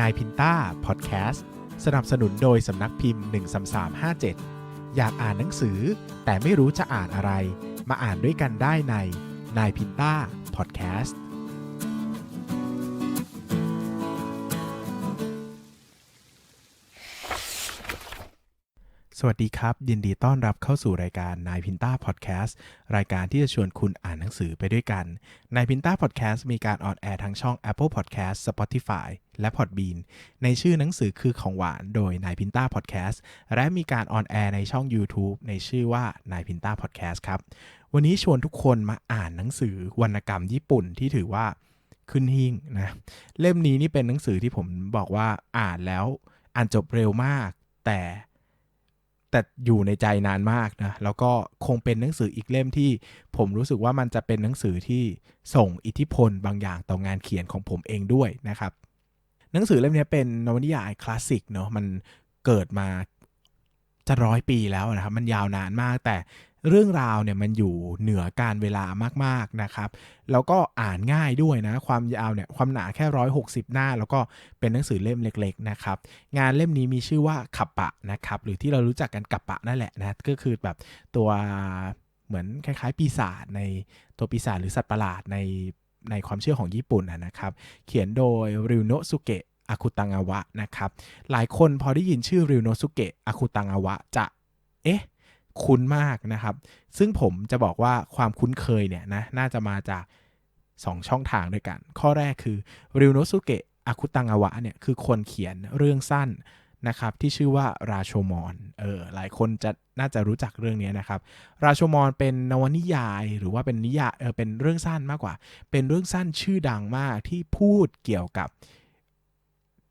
นายพินต้าพอดแคสต์สนับสนุนโดยสำนักพิมพ์ 13357 อยากอ่านหนังสือ แต่ไม่รู้จะอ่านอะไร มาอ่านด้วยกันได้ในนายพินต้าพอดแคสต์ สวัสดีครับ ยินดีต้อนรับเข้าสู่รายการนายพินต้าพอดแคสต์รายการที่จะชวนคุณอ่านหนังสือไปด้วยกันนายพินต้าพอดแคสต์มีการออนแอร์ทางช่อง Apple Podcast Spotify และ Podbean ในชื่อหนังสือคือของหวานโดยนายพินต้าพอดแคสต์และมีการออนแอร์ในช่อง YouTube ในชื่อว่านายพินต้าพอดแคสต์ครับวันนี้ชวนทุกคนมาอ่านหนังสือวรรณกรรมญี่ปุ่นที่ถือว่าขึ้นหิ่งนะเล่มนี้นี่เป็นหนังสือที่ผมบอกว่าอ่านแล้วอ่านจบเร็วมาก แต่ แต่อยู่ในใจนานมากนะ แล้วก็คงเป็นหนังสืออีกเล่มที่ผมรู้สึกว่ามันจะเป็นหนังสือที่ส่งอิทธิพลบางอย่างต่องานเขียนของผมเองด้วยนะครับ หนังสือเล่มนี้เป็นนวนิยายคลาสสิกเนาะ มันเกิดมาจะร้อยปีแล้วนะครับ มันยาวนานมาก แต่ เรื่องราวเนี่ยมันอยู่เหนือการเวลามากๆนะครับ แล้วก็อ่านง่ายด้วยนะ ความยาวเนี่ยความหนาแค่ร้อยหกสิบหน้า แล้วก็เป็นหนังสือเล่มเล็กๆนะครับ งานเล่มนี้มีชื่อว่าขับปะนะครับ หรือที่เรารู้จักกันกับปะนั่นแหละนะ ก็คือแบบตัวเหมือนคล้ายๆ ปีศาจในตัวปีศาจหรือสัตว์ประหลาดในในความเชื่อของญี่ปุ่นนะครับ เขียนโดยริวโนสุเกะอาคุตังาวะนะครับ หลายคนพอได้ยินชื่อริวโนสุเกะอาคุตังาวะจะ เอ๊ะ คุ้นมากนะครับ ซึ่งผมจะบอกว่าความคุ้นเคยเนี่ยนะน่าจะมาจาก 2 ช่องทางด้วยกัน ข้อแรกคือริวโนสุเกะอาคุตังาวะเนี่ยคือคนเขียนเรื่องสั้นนะครับที่ชื่อว่าราโชมอนเออหลายคนจะน่าจะรู้จักเรื่องนี้นะครับ ราโชมอนเป็นนวนิยายหรือว่าเป็นนิยายเออเป็นเรื่องสั้นมากกว่า เป็นเรื่องสั้นชื่อดังมากที่พูดเกี่ยวกับ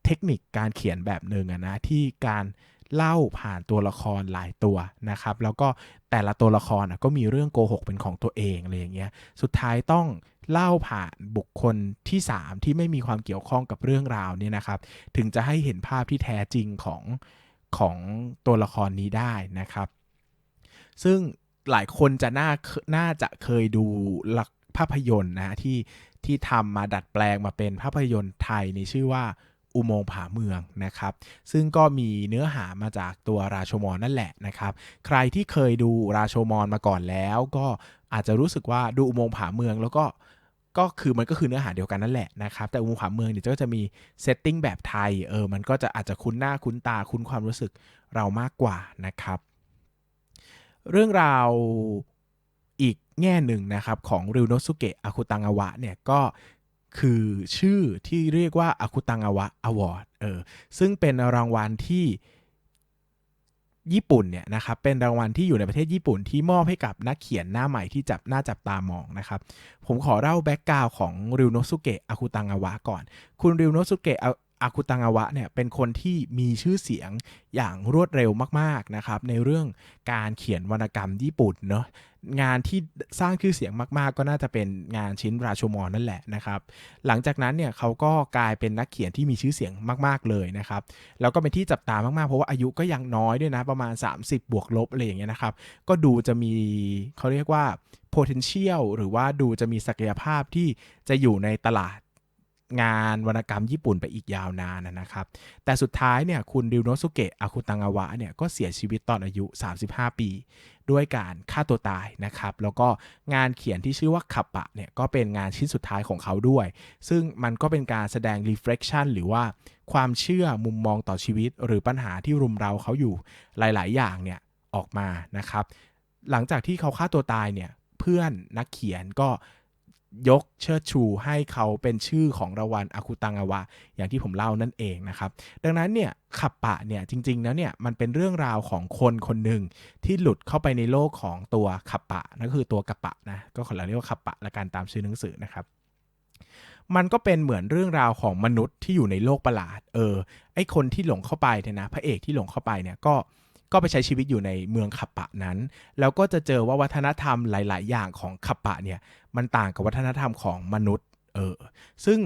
เทคนิคการเขียนแบบหนึ่งนะที่การ เล่าผ่านตัวละครหลายตัวนะครับ แล้วก็แต่ละตัวละครก็มีเรื่องโกหกเป็นของตัวเองอะไรอย่างเงี้ยสุดท้ายต้องเล่าผ่านบุคคลที่ 3 ที่ไม่มีความเกี่ยวข้องกับเรื่องราวเนี่ยนะครับ ถึงจะให้เห็นภาพที่แท้จริงของของตัวละครนี้ได้นะครับ ซึ่งหลายคนจะน่าน่าจะเคยดูลักภาพยนตร์นะที่ที่ทำมาดัดแปลงมาเป็นภาพยนตร์ไทยในชื่อว่า อุโมงค์ผาเมืองนะครับ ซึ่งก็มีเนื้อหามาจากตัวราโชมอนนั่นแหละนะครับ ใครที่เคยดูราโชมอนมาก่อนแล้ว ก็อาจจะรู้สึกว่าดูอุโมงค์ผาเมืองแล้วก็ก็คือมันก็คือเนื้อหาเดียวกันนั่นแหละนะครับ แต่อุโมงค์ผาเมืองเนี่ยก็จะมีเซตติ้งแบบไทยเออมันก็จะอาจจะคุ้นหน้าคุ้นตาคุ้นความรู้สึกเรามากกว่านะครับ เรื่องราวอีกแง่หนึ่งนะครับของริวโนสุเกะอาคุตังอวะเนี่ยก็ คือชื่อที่เรียกว่าอาคุตังอวะอวอร์ดเออซึ่งเป็นรางวัลที่ญี่ปุ่นเนี่ยนะครับเป็นรางวัลที่อยู่ในประเทศญี่ปุ่นที่มอบให้กับนักเขียนหน้าใหม่ที่จับหน้าจับตามองนะครับผมขอเล่าแบ็กกราวของริวโนสุเกะอาคุตังอวะก่อน คุณริวโนสุเกะ อาคุตังอวะเนี่ยเป็นคนที่มีชื่อเสียงอย่างรวดเร็วมากๆนะครับในเรื่องการเขียนวรรณกรรมญี่ปุ่นเนาะงานที่สร้างชื่อเสียงมากๆ ก็น่าจะเป็นงานชิ้นราชมอนนั่นแหละนะครับหลังจากนั้นเนี่ยเขาก็กลายเป็นนักเขียนที่มีชื่อเสียงมากๆเลยนะครับแล้วก็เป็นที่จับตามากๆ เพราะว่าอายุก็ยังน้อยด้วยนะประมาณ 30 บวกลบอะไรอย่างเงี้ยนะครับก็ดูจะมีเขาเรียกว่า potential หรือว่าดูจะมีศักยภาพที่จะอยู่ในตลาด งานวรรณกรรมญี่ปุ่นไปอีกยาวนานนะครับ แต่สุดท้ายเนี่ยคุณริวโนสุเกะอาคุตังอวะเนี่ยก็เสียชีวิตตอนอายุ 35 ปี ด้วยการฆ่าตัวตายนะครับ แล้วก็งานเขียนที่ชื่อว่าขับปะเนี่ยก็เป็นงานชิ้นสุดท้ายของเขาด้วย ซึ่งมันก็เป็นการแสดง reflection หรือว่าความเชื่อมุมมองต่อชีวิต หรือปัญหาที่รุมเราเขาอยู่หลาย ๆ อย่างเนี่ยออกมานะครับ หลังจากที่เขาฆ่าตัวตายเนี่ยเพื่อนนักเขียนก็ ยกเชิดชูให้เขาเป็นชื่อของรางวัลอาคุตังอวะ อย่างที่ผมเล่านั่นเองนะครับ ดังนั้นเนี่ยขับปะเนี่ยจริงๆแล้วเนี่ยมันเป็นเรื่องราวของคนคนหนึ่งที่หลุดเข้าไปในโลกของตัวขับปะนั่นคือตัวกระปะนะก็ขอเรียกว่าขับปะละกันตามชื่อหนังสือนะครับมันก็เป็นเหมือนเรื่องราวของมนุษย์ที่อยู่ในโลกประหลาด เออ ไอคนที่หลงเข้าไปเนี่ยนะ พระเอกที่หลงเข้าไปเนี่ยก็ ก็ไปใช้ชีวิตอยู่ในเมืองขับปะนั้น แล้วก็จะเจอว่าวัฒนธรรมหลาย ๆ อย่างของขับปะเนี่ย มันต่างกับวัฒนธรรมของมนุษย์เออซึ่ง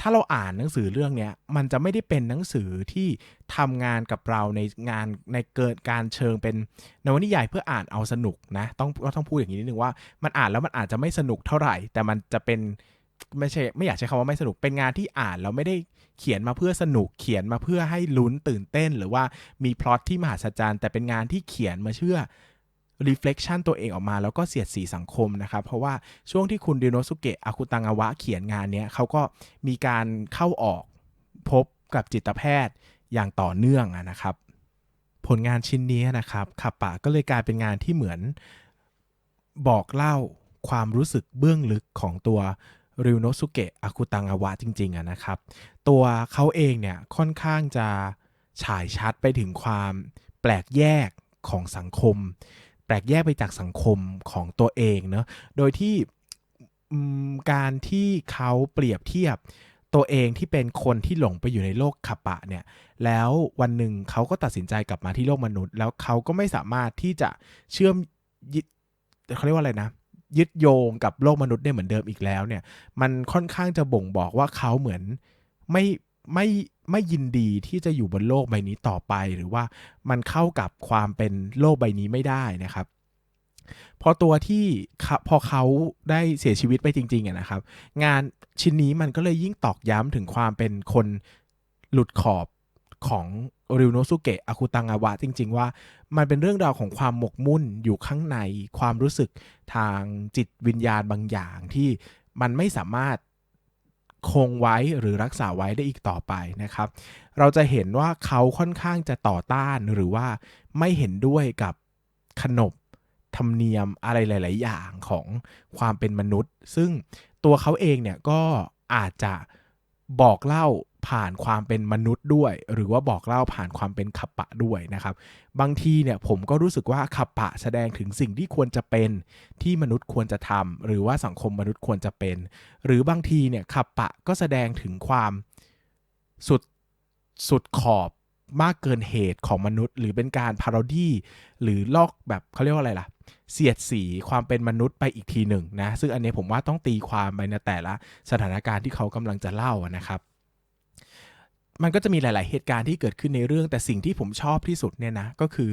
ถ้าเราอ่านหนังสือเรื่องนี้มันจะไม่ได้เป็นหนังสือที่ทำงานกับเราในงานในเกิดการเชิงเป็นนวนิยายเพื่ออ่านเอาสนุกนะต้องก็ต้องพูดอย่างนี้นิดนึงว่ามันอ่านแล้วมันอาจจะไม่สนุกเท่าไหร่ แต่มันจะเป็นไม่ใช่ไม่อยากใช้คำว่าไม่สนุกเป็นงานที่อ่านแล้วไม่ได้เขียนมาเพื่อสนุกเขียนมาเพื่อให้ลุ้นตื่นเต้น หรือว่ามีพล็อตที่มหัศจรรย์แต่เป็นงานที่เขียนมาเชื่อ reflection ตัวเองออกมาแล้วก็เสียดสีสังคมนะครับ เพราะว่าช่วงที่คุณดิโนสุเกะอากุตังอวะเขียนงานนี้เขาก็มีการเข้าออกพบกับจิตแพทย์อย่างต่อเนื่องนะครับ ผลงานชิ้นนี้นะครับขับปะก็เลยกลายเป็นงานที่เหมือนบอกเล่าความรู้สึกเบื้องลึกของตัวริวโนสุเกะอากุตังอวะจริงๆนะครับ ตัวเขาเองเนี่ยค่อนข้างจะฉายชัดไปถึงความแปลกแยกของสังคม แปลกแยกไปจากสังคมของตัวเองเนาะโดยที่การที่เขาเปรียบเทียบตัวเองที่เป็นคนที่หลงไปอยู่ในโลกขปะเนี่ย แล้ววันหนึ่งเขาก็ตัดสินใจกลับมาที่โลกมนุษย์ แล้วเขาก็ไม่สามารถที่จะเชื่อมเขาเรียกว่าอะไรนะ ยึดโยงกับโลกมนุษย์ได้เหมือนเดิมอีกแล้วเนี่ย มันค่อนข้างจะบ่งบอกว่าเขาเหมือนไม่ ไม่ไม่ยินดีที่จะอยู่บนโลกใบนี้ต่อไป หรือว่ามันเข้ากับความเป็นโลกใบนี้ไม่ได้นะครับ พอตัวที่พอเขาได้เสียชีวิตไปจริงๆนะครับ งานชิ้นนี้มันก็เลยยิ่งตอกย้ำถึงความเป็นคนหลุดขอบของริวโนสุเกะอาคุตังอาวะจริง ๆ ว่า มันเป็นเรื่องราวของความหมกมุ่นอยู่ข้างในความรู้สึกทางจิตวิญญาณบางอย่างที่มันไม่สามารถ คงไว้หรือรักษาไว้ได้อีกต่อไปนะครับ เราจะเห็นว่าเขาค่อนข้างจะต่อต้านหรือว่าไม่เห็นด้วยกับขนบธรรมเนียมอะไรหลาย ๆ อย่างของความเป็นมนุษย์ ซึ่งตัวเขาเองเนี่ยก็อาจจะบอกเล่า ผ่านความเป็นมนุษย์ด้วย หรือว่าบอกเล่าผ่านความเป็นขับปะด้วยนะครับ บางทีเนี่ยผมก็รู้สึกว่าขับปะแสดงถึงสิ่งที่ควรจะเป็นที่มนุษย์ควรจะทำหรือว่าสังคมมนุษย์ควรจะเป็น หรือบางทีเนี่ยขับปะก็แสดงถึงความสุดสุดขอบมากเกินเหตุของมนุษย์ หรือเป็นการพาโรดี้หรือลอกแบบเขาเรียกว่าอะไรล่ะ เสียดสีความเป็นมนุษย์ไปอีกทีหนึ่งนะซึ่งอันนี้ผมว่าต้องตีความไปในแต่ละสถานการณ์ที่เขากำลังจะเล่านะครับ มันก็จะมีหลาย ๆ เหตุการณ์ที่เกิดขึ้นในเรื่องแต่สิ่งที่ผมชอบที่สุดเนี่ยนะก็คือ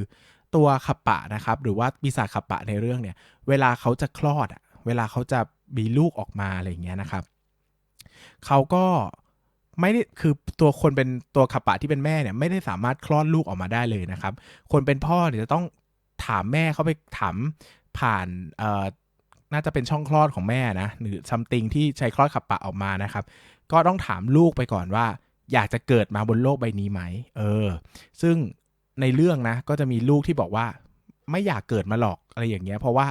ตัวขับปะนะครับหรือว่าปีศาจขับปะในเรื่องเนี่ยเวลาเขาจะคลอดอะเวลาเขาจะมีลูกออกมาอะไรอย่างเงี้ยนะครับเขาก็ไม่ได้คือตัวคนเป็นตัวขับปะที่เป็นแม่เนี่ยไม่ได้สามารถคลอดลูกออกมาได้เลยนะครับ คนเป็นพ่อเนี่ยจะต้องถามแม่เขาไปถามผ่านเอ่อน่าจะเป็นช่องคลอดของแม่นะหรือซัมติงที่ใช้คลอดขับปะออกมานะครับ ก็ต้องถามลูกไปก่อนว่า อยากจะเกิดมาบนโลกใบนี้ไหม เออ ซึ่งในเรื่องนะ ก็จะมีลูกที่บอกว่า ไม่อยากเกิดมาหรอกอะไรอย่างเงี้ย เพราะว่า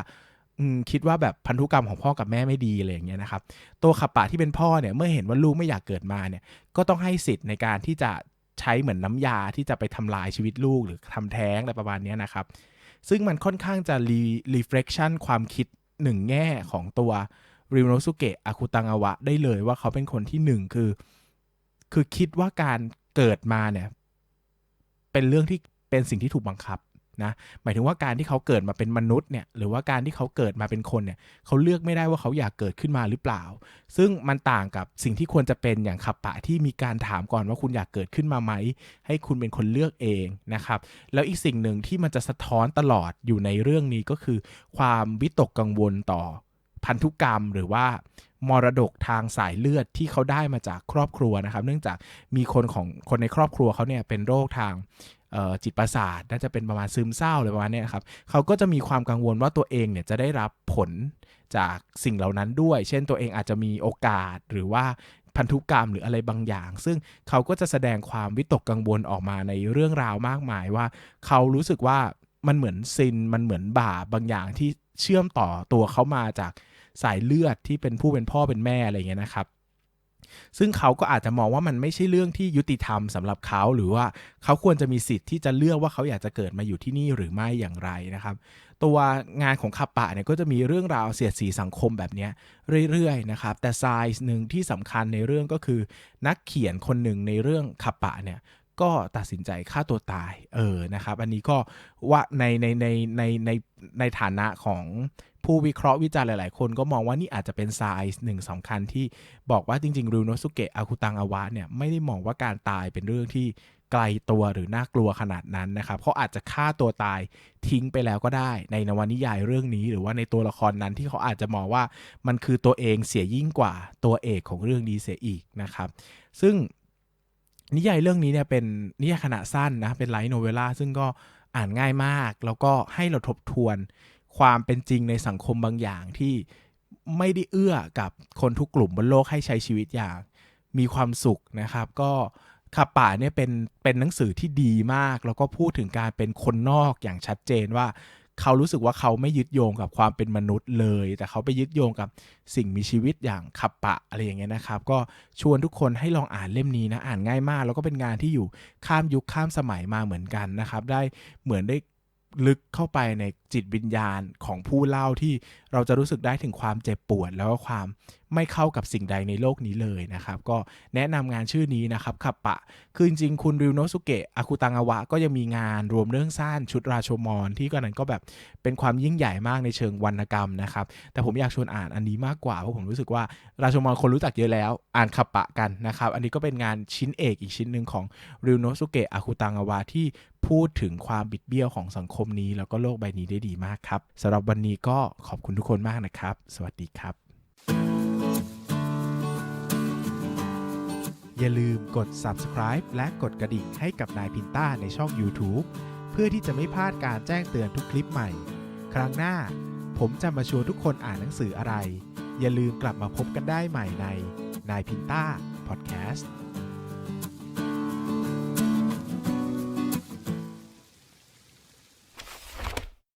คิดว่าแบบพันธุกรรมของพ่อกับแม่ไม่ดีอะไรอย่างเงี้ยนะครับ ตัวขับปะที่เป็นพ่อเนี่ยเมื่อเห็นว่าลูกไม่อยากเกิดมาเนี่ย ก็ต้องให้สิทธิ์ในการที่จะใช้เหมือนน้ำยาที่จะไปทำลายชีวิตลูกหรือทำแท้งอะไรประมาณนี้นะครับ ซึ่งมันค่อนข้างจะรีรีเฟล็กชันความคิดหนึ่งแง่ของตัวริโนสุเกะอาคุตังอวะได้เลยว่าเขาเป็นคนที่หนึ่งคือ คือคิดว่าการเกิดมาเนี่ย เป็นเรื่องที่เป็นสิ่งที่ถูกบังคับนะหมายถึงว่าการที่เขาเกิดมาเป็นมนุษย์เนี่ยหรือว่าการที่เขาเกิดมาเป็นคนเนี่ยเขาเลือกไม่ได้ว่าเขาอยากเกิดขึ้นมาหรือเปล่า ซึ่งมันต่างกับสิ่งที่ควรจะเป็นอย่างขับปะที่มีการถามก่อนว่าคุณอยากเกิดขึ้นมาไหม ให้คุณเป็นคนเลือกเองนะครับ แล้วอีกสิ่งหนึ่งที่มันจะสะท้อนตลอดอยู่ในเรื่องนี้ก็คือ ความวิตกกังวลต่อพันธุกรรมหรือว่า มรดกทางสายเลือดที่เขาได้มาจากครอบครัวนะครับ เนื่องจากมีคนของคนในครอบครัวเขาเนี่ยเป็นโรคทางจิตประสาทน่าจะเป็นประมาณซึมเศร้าเลยประมาณนี้ครับเขาก็จะมีความกังวลว่าตัวเองเนี่ยจะได้รับผลจากสิ่งเหล่านั้นด้วย เช่นตัวเองอาจจะมีโอกาสหรือว่าพันธุกรรมหรืออะไรบางอย่าง ซึ่งเขาก็จะแสดงความวิตกกังวลออกมาในเรื่องราวมากมายว่า เขารู้สึกว่ามันเหมือนซินมันเหมือนบาปบางอย่างที่เชื่อมต่อตัวเขามาจาก สายเลือดที่เป็นผู้เป็นพ่อเป็นแม่อะไรเงี้ยนะครับ ซึ่งเขาก็อาจจะมองว่ามันไม่ใช่เรื่องที่ยุติธรรมสำหรับเขาหรือว่าเขาควรจะมีสิทธิ์ที่จะเลือกว่าเขาอยากจะเกิดมาอยู่ที่นี่หรือไม่อย่างไรนะครับ ตัวงานของขับปะเนี่ยก็จะมีเรื่องราวเสียดสีสังคมแบบนี้เรื่อยๆนะครับ แต่ไซส์หนึ่งที่สำคัญในเรื่องก็คือ นักเขียนคนหนึ่งในเรื่องขับปะเนี่ยก็ตัดสินใจฆ่าตัวตาย เออ นะครับ อันนี้ก็ว่าในในในในในในฐานะของ ผู้วิเคราะห์วิจารณ์หลาย ๆ คนก็มองว่านี่อาจจะเป็นไซส์หนึ่งสำคัญที่บอกว่าจริง ๆรูโนสุเกะอาคุตังอาวะเนี่ยไม่ได้มองว่าการตายเป็นเรื่องที่ไกลตัวหรือน่ากลัวขนาดนั้นนะครับเขาอาจจะฆ่าตัวตายทิ้งไปแล้วก็ได้ ในนวนิยายเรื่องนี้ หรือว่าในตัวละครนั้นที่เขาอาจจะมองว่ามันคือตัวเองเสียยิ่งกว่าตัวเอกของเรื่องนี้เสียอีกนะครับ ซึ่งนิยายเรื่องนี้เนี่ยเป็นนิยายขนาดสั้นนะเป็นไลท์โนเวล่าซึ่งก็อ่านง่ายมาก แล้วก็ให้เราทบทวน ความเป็นจริงในสังคมบางอย่างที่ไม่ได้เอื้อกับคนทุกกลุ่มบนโลกให้ใช้ชีวิตอย่างมีความสุขนะครับ ก็ขับป่าเนี่ยเป็นเป็นหนังสือที่ดีมาก แล้วก็พูดถึงการเป็นคนนอกอย่างชัดเจนว่า เขารู้สึกว่าเขาไม่ยึดโยงกับความเป็นมนุษย์เลย แต่เขาไปยึดโยงกับสิ่งมีชีวิตอย่างขับปะอะไรอย่างเงี้ยนะครับ ก็ชวนทุกคนให้ลองอ่านเล่มนี้นะอ่านง่ายมาก แล้วก็เป็นงานที่อยู่ข้ามยุคข้ามสมัยมาเหมือนกันนะครับ ได้เหมือนได้ ลึกเข้าไปในจิตวิญญาณของผู้เล่าที่เราจะรู้สึกได้ถึงความเจ็บปวด แล้วก็ความ ไม่เข้ากับสิ่งใดในโลกนี้เลยนะครับ ก็แนะนำงานชื่อนี้นะครับขับปะ คือจริงๆ คุณริวโนสุเกะอาคุตังอวะ ก็ยังมีงานรวมเรื่องสั้นชุดราชมอนที่ก็นั้นก็แบบเป็นความยิ่งใหญ่มากในเชิงวรรณกรรมนะครับ แต่ผมอยากชวนอ่านอันนี้มากกว่า เพราะผมรู้สึกว่าราชมอนคนรู้จักเยอะแล้ว อ่านขับปะกันนะครับ อันนี้ก็เป็นงานชิ้นเอกอีกชิ้นหนึ่งของริวโนสุเกะอาคุตังอวะที่พูดถึงความบิดเบี้ยวของสังคมนี้ แล้วก็โลกใบนี้ได้ดีมากครับสำหรับวันนี้ก็ขอบคุณทุกคนมากนะครับ สวัสดีครับ อย่าลืมกด subscribe และกดกระดิ่งให้กับนายพินต้าในช่อง YouTube เพื่อที่จะไม่พลาดการแจ้งเตือนทุกคลิปใหม่ ครั้งหน้า ผมจะมาชวนทุกคนอ่านหนังสืออะไร อย่าลืมกลับมาพบกันได้ใหม่ในนายพินต้าพอดแคสต์